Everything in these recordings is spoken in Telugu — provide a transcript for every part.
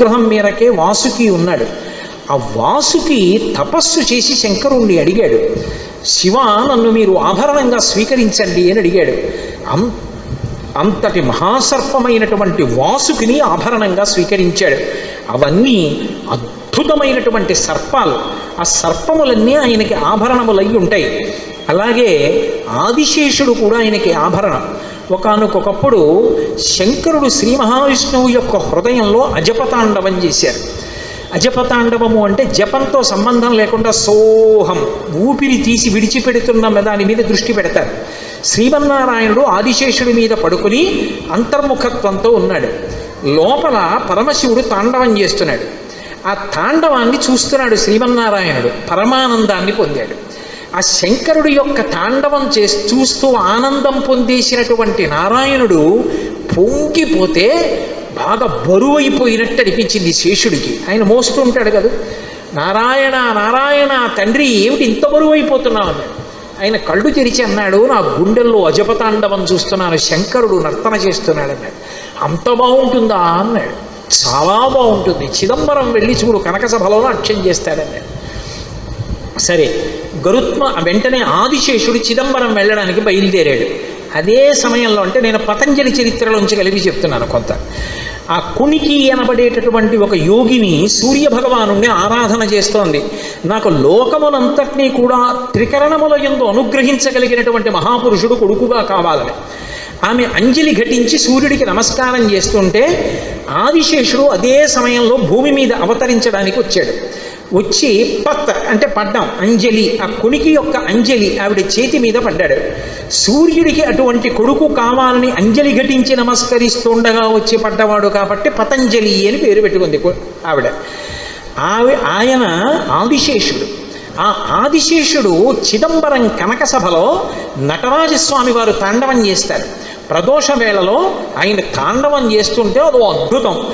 అనుగ్రహం మేరకే వాసుకి ఉన్నాడు. ఆ వాసుకి తపస్సు చేసి శంకరుణ్ణి అడిగాడు. శివ నన్ను మీరు ఆభరణంగా స్వీకరించండి అని అడిగాడు. అం అంతటి మహాసర్పమైనటువంటి వాసుకిని ఆభరణంగా స్వీకరించాడు. అవన్నీ అద్భుతమైనటువంటి సర్పాలు. ఆ సర్పములన్నీ ఆయనకి ఆభరణములయ్యి ఉంటాయి అలాగే ఆదిశేషుడు కూడా ఆయనకి ఆభరణం. ఒకనకొకప్పుడు శంకరుడు శ్రీ మహావిష్ణువు యొక్క హృదయంలో అజపతాండవం చేశారు. అజపతాండవము అంటే జపంతో సంబంధం లేకుండా సోహం ఊపిరి తీసి విడిచిపెడుతున్న దాని మీద దృష్టి పెడతారు. శ్రీమన్నారాయణుడు ఆదిశేషుడి మీద పడుకుని అంతర్ముఖత్వంతో ఉన్నాడు. లోపల పరమశివుడు తాండవం చేస్తున్నాడు. ఆ తాండవాన్ని చూస్తున్నాడు శ్రీమన్నారాయణుడు పరమానందాన్ని పొందాడు. ఆ శంకరుడి యొక్క తాండవం చేసి చూస్తూ ఆనందం పొందేసినటువంటి నారాయణుడు పొంగిపోతే బాగా బరువైపోయినట్టు అనిపించింది శేషుడికి. ఆయన మోస్తూ ఉంటాడు కదా. నారాయణ నారాయణ తండ్రి ఏమిటి ఇంత బరువైపోతున్నావు? అన్నాడు. ఆయన కళ్ళు తెరిచి అన్నాడు నా గుండెల్లో అజపతాండవం చూస్తున్నాను శంకరుడు నర్తన చేస్తున్నాడు అన్నాడు. అంత బాగుంటుందా? అన్నాడు. చాలా బాగుంటుంది. చిదంబరం వెళ్ళి చూడు కనక సభలో నాట్యం చేస్తాడన్నాడు సరే గరుత్మ వెంటనే ఆదిశేషుడు చిదంబరం వెళ్ళడానికి బయలుదేరాడు. అదే సమయంలో అంటే నేను పతంజలి చరిత్రలోంచి కలిపి చెప్తున్నాను కొంత. ఆ కునికి అనబడేటటువంటి ఒక యోగిని సూర్య భగవాను ఆరాధన చేస్తోంది. నాకు లోకమునంతటినీ కూడా త్రికరణముల ఎందు అనుగ్రహించగలిగినటువంటి మహాపురుషుడు కొడుకుగా కావాలని. ఆమె అంజలి ఘటించి సూర్యుడికి నమస్కారం చేస్తుంటే ఆదిశేషుడు అదే సమయంలో భూమి మీద అవతరించడానికి వచ్చాడు. వచ్చి పత్ అంటే పడ్డాం అంజలి ఆ కొనికి యొక్క అంజలి ఆవిడ చేతి మీద పడ్డాడు. సూర్యుడికి అటువంటి కొడుకు కావాలని అంజలి ఘటించి నమస్కరిస్తుండగా వచ్చి పడ్డవాడు కాబట్టి పతంజలి అని పేరు పెట్టుకుంది ఆవిడ. ఆవి ఆయన ఆదిశేషుడు. ఆ ఆదిశేషుడు చిదంబరం కనక సభలో నటరాజస్వామి వారు తాండవం చేస్తారు. ప్రదోష వేళలో ఆయన తాండవం చేస్తుంటే అదో అద్భుతం.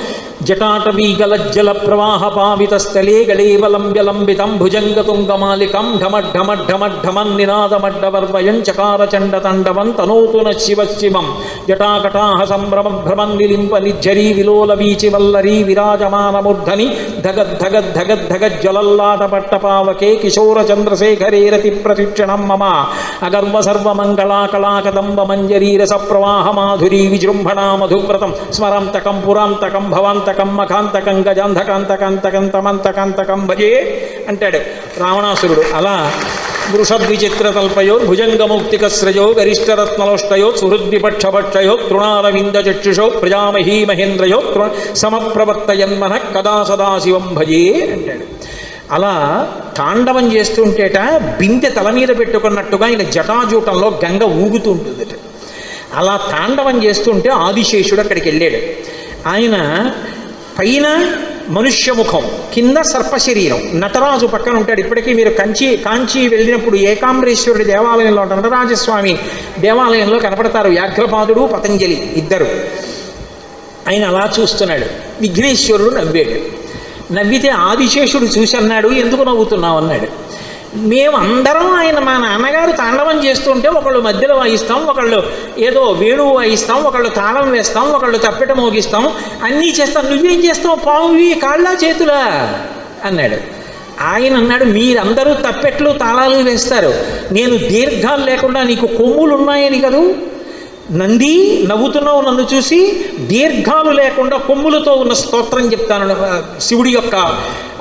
జటాటవీ గలజ్జల ప్రవాహ పావిత స్థలే గళేవలంబ్యలంబితం భుజంగతుంగమాలికం ఢమఢమఢమఢమన్ నినాదమడ్డవర్వయం చకార చండ తండవం తనోతున శివ శివం జటాకటాహ సంభ్రమ భ్రమన్ నిలింప నిజ్జరీ విలోల వీచి వల్లరీ విరాజమానమూర్ధని మఖాంతకం గజాంధకాంతకాంతకం తమంతకాంతకం భజే అంటాడు రావణాసురుడు. అలా వృషద్విచిత్రతల్పయో భుజంగమౌక్తికస్రజో గరిష్టరత్నలోష్టయో సుహృద్విపక్షభక్షయో తృణారవిందచక్షుషో ప్రజామహీ మహేంద్రయో సమప్రవర్తయన్మన కదా సదాశివం భజే అంటాడు. అలా తాండవం చేస్తుంటేట బిందె తల మీద పెట్టుకున్నట్టుగా ఆయన జటాజూటంలో గంగ ఊగుతూ ఉంటుందట అలా తాండవం చేస్తుంటే ఆదిశేషుడు అక్కడికి వెళ్ళాడు. ఆయన పైన మనుష్యముఖం కింద సర్పశరీరం. నటరాజు పక్కన ఉంటాడు. ఇప్పటికీ మీరు కంచి కాంచి వెళ్ళినప్పుడు ఏకాంబరేశ్వరుడి దేవాలయంలో నటరాజస్వామి దేవాలయంలో కనపడతారు. వ్యాఘ్రపాదుడు పతంజలి ఇద్దరు. ఆయన అలా చూస్తున్నాడు. విఘ్నేశ్వరుడు నవ్వాడు. నవ్వితే ఆదిశేషుడు చూసి అన్నాడు ఎందుకు నవ్వుతున్నావు? అన్నాడు. మేము అందరం ఆయన మా నాన్నగారు తాండవం చేస్తుంటే ఒకళ్ళు మధ్యలో వాయిస్తాం ఒకళ్ళు ఏదో వేణువు వాయిస్తాం ఒకళ్ళు తాళం వేస్తాం ఒకళ్ళు తప్పెట మోగిస్తాం. అన్నీ చేస్తాం. నువ్వేం చేస్తావు? పావువి కాళ్ళ చేతులా అన్నాడు. ఆయన అన్నాడు మీరందరూ తప్పెట్లు తాళాలు వేస్తారు. నేను దీర్ఘాలు లేకుండా నీకు కొమ్ములు ఉన్నాయని కదూ? నంది నవ్వుతున్నావు నన్ను చూసి దీర్ఘాలు లేకుండా కొమ్ములతో ఉన్న స్తోత్రం చెప్తాను శివుడి యొక్క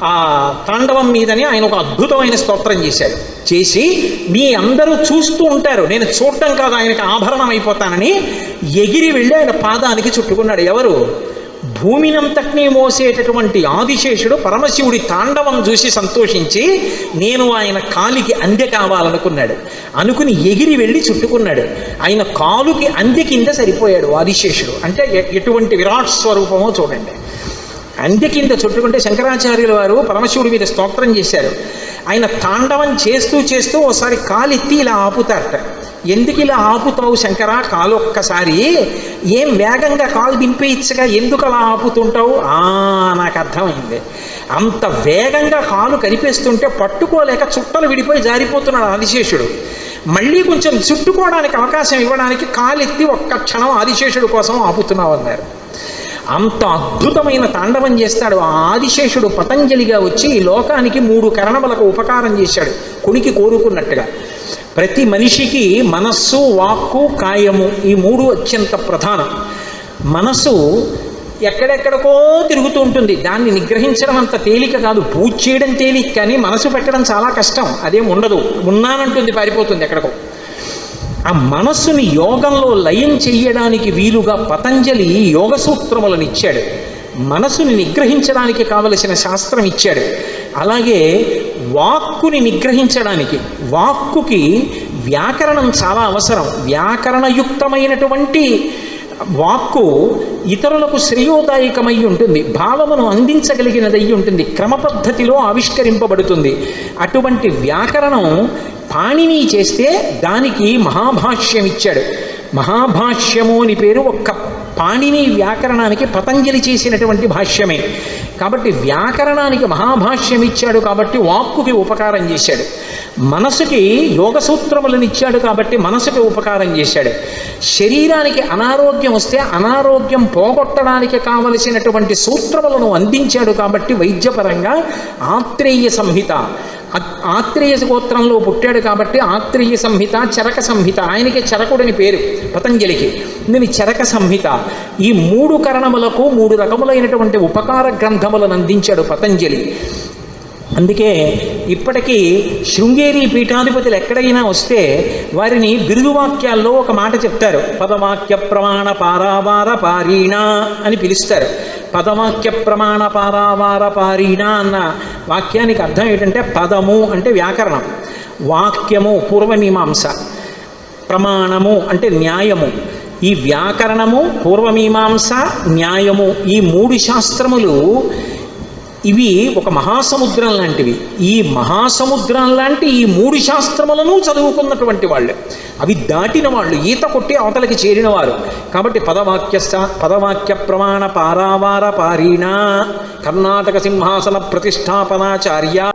ఆ తాండవం మీదని ఆయన ఒక అద్భుతమైన స్తోత్రం చేశాడు. చేసి మీ అందరూ చూస్తూ ఉంటారు. నేను చూడటం కాదు ఆయనకి ఆభరణం అయిపోతానని ఎగిరి వెళ్ళి ఆయన పాదానికి చుట్టుకున్నాడు. ఎవరు? భూమినంతటినీ మోసేటటువంటి ఆదిశేషుడు పరమశివుడి తాండవం చూసి సంతోషించి నేను ఆయన కాలికి అందె కావాలనుకున్నాడు. అనుకుని ఎగిరి వెళ్ళి చుట్టుకున్నాడు. ఆయన కాలుకి అందె కింద సరిపోయాడు ఆదిశేషుడు. అంటే ఎటువంటి విరాట్ స్వరూపమో చూడండి. అందె చుట్టుకుంటే శంకరాచార్యుల వారు పరమశివుడి మీద స్తోత్రం చేశారు. ఆయన తాండవం చేస్తూ చేస్తూ ఒకసారి కాలెత్తి ఇలా ఆపుతారట. ఎందుకు ఇలా ఆపుతావు శంకర? కాలు ఒక్కసారి ఏం వేగంగా కాలు దింపేయచ్చుగా ఎందుకు అలా ఆపుతుంటావు? ఆ నాకు అర్థమైంది. అంత వేగంగా కాలు కనిపిస్తుంటే పట్టుకోలేక చుట్టలు విడిపోయి జారిపోతున్నాడు ఆదిశేషుడు. మళ్ళీ కొంచెం చుట్టుకోవడానికి అవకాశం ఇవ్వడానికి కాలెత్తి ఒక్క క్షణం ఆదిశేషుడు కోసం ఆపుతున్నావు అన్నారు. అంత అద్భుతమైన తాండవం చేస్తాడు. ఆ ఆదిశేషుడు పతంజలిగా వచ్చి ఈ లోకానికి మూడు కరణములకు ఉపకారం చేశాడు. కొనికి కోరుకున్నట్టుగా. ప్రతి మనిషికి మనస్సు వాక్కు కాయము ఈ మూడు అత్యంత ప్రధానం. మనసు ఎక్కడెక్కడికో తిరుగుతూ ఉంటుంది. దాన్ని నిగ్రహించడం అంత తేలిక కాదు. పూజ చేయడం తేలిక కానీ మనసు పెట్టడం చాలా కష్టం. అదేం ఉండదు. ఉన్నానంటుంది పారిపోతుంది ఎక్కడికో. ఆ మనస్సుని యోగంలో లయం చెయ్యడానికి వీలుగా పతంజలి యోగ సూత్రములను ఇచ్చాడు. మనసుని నిగ్రహించడానికి కావలసిన శాస్త్రం ఇచ్చాడు. అలాగే వాక్కుని నిగ్రహించడానికి వాక్కుకి వ్యాకరణం చాలా అవసరం. వ్యాకరణయుక్తమైనటువంటి వాక్కు ఇతరులకు శ్రేయోదాయకమై ఉంటుంది. భావమును అందించగలిగినదై ఉంటుంది. క్రమ పద్ధతిలో ఆవిష్కరింపబడుతుంది. అటువంటి వ్యాకరణం పాణిని చేస్తే దానికి మహాభాష్యం ఇచ్చాడు మహాభాష్యము అని పేరు ఒక్క పాణిని వ్యాకరణానికి పతంజలి చేసినటువంటి భాష్యమే. కాబట్టి వ్యాకరణానికి మహాభాష్యం ఇచ్చాడు కాబట్టి వాక్కుకి ఉపకారం చేశాడు. మనసుకి యోగ సూత్రములను ఇచ్చాడు కాబట్టి మనసుకి ఉపకారం చేశాడు. శరీరానికి అనారోగ్యం వస్తే అనారోగ్యం పోగొట్టడానికి కావలసినటువంటి సూత్రములను అందించాడు కాబట్టి వైద్యపరంగా ఆత్రేయ సంహిత. ఆత్రేయ గోత్రంలో పుట్టాడు కాబట్టి ఆత్రేయ సంహిత చరక సంహిత. ఆయనకి చరకుడని పేరు పతంజలికి. దీని చరక సంహిత. ఈ మూడు కరణములకు మూడు రకములైనటువంటి ఉపకార గ్రంథములను అందించాడు పతంజలి. అందుకే ఇప్పటికీ శృంగేరి పీఠాధిపతులు ఎక్కడైనా వస్తే వారిని బిరుదువాక్యాల్లో ఒక మాట చెప్తారు. పదవాక్య ప్రమాణ పారావార పారీణ అని పిలుస్తారు. పదవాక్య ప్రమాణ పారావార పారీణ అన్న వాక్యానికి అర్థం ఏంటంటే పదము అంటే వ్యాకరణం. వాక్యము పూర్వమీమాంస. ప్రమాణము అంటే న్యాయము. ఈ వ్యాకరణము పూర్వమీమాంస న్యాయము ఈ మూడు శాస్త్రములు ఇవి ఒక మహాసముద్రం లాంటివి. ఈ మహాసముద్రం లాంటి ఈ మూడు శాస్త్రములను చదువుకున్నటువంటి వాళ్ళు. అవి దాటిన వాళ్ళు ఈత కొట్టి అవతలకి చేరినవారు. కాబట్టి పదవాక్య పదవాక్య ప్రమాణ పారావార పారీణ కర్ణాటక సింహాసన ప్రతిష్టాపనాచార్య